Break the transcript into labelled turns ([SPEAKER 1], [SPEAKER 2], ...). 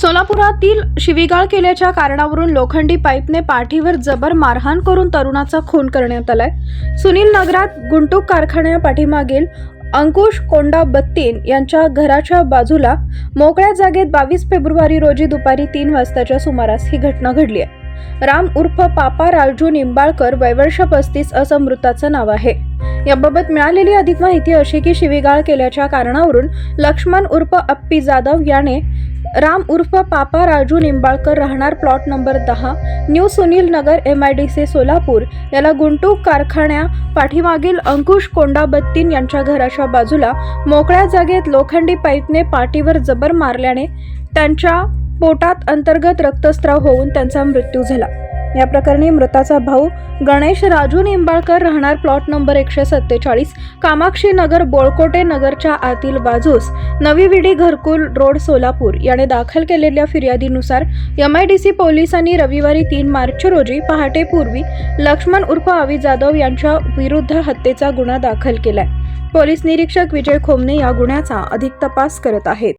[SPEAKER 1] सोलापुरातील शिवीगाळ केल्याच्या कारणावरून लोखंडी पाईपने पाठीवर जबर मारहाण करून तरुणाचा खून करण्यात आलाय. सुनील नगरात गुंटूक कारखान्या पाठीमागील अंकुश कोंडा बत्तीन यांच्या घराच्या बाजूला मोकळ्या जागेत बावीस फेब्रुवारी रोजी दुपारी तीन वाजताच्या सुमारास ही घटना घडली आहे. राम उर्फ पापा राजू निंबाळकर वैवर्ष पस्तीस असं मृताचं नाव आहे. याबाबत मिळालेली अधिक माहिती अशी की शिवीगाळ केल्याच्या कारणावरून लक्ष्मण उर्फ अप्पी जाधव याने राम उर्फ पापा राजू निंबाळकर राहणार प्लॉट नंबर दहा new Sunil Nagar M I D C Solapur. याला गुंटूक कारखान्या पाठीमागील अंकुश कोंडाबत्तीन यांच्या घराच्या बाजूला मोकळ्या जागेत लोखंडी पाईपने पाठीवर जबर मारल्याने त्यांच्या पोटात अंतर्गत रक्तस्राव होऊन त्यांचा मृत्यू झाला. या प्रकरणी मृताचा भाऊ गणेश राजू निंबाळकर राहणार प्लॉट नंबर एकशे सत्तेचाळीस कामाक्षी नगर बोळकोटे नगरच्या आतील बाजूस नवी विडी घरकुल रोड सोलापूर. याने दाखल केलेल्या फिर्यादीनुसार एम आय डी सी पोलिसांनी रविवारी तीन मार्च रोजी पहाटेपूर्वी लक्ष्मण उर्फ आवी जाधव यांच्या विरुद्ध हत्येचा गुन्हा दाखल केलाय. पोलीस निरीक्षक विजय खोमने या गुन्ह्याचा अधिक तपास करत आहेत.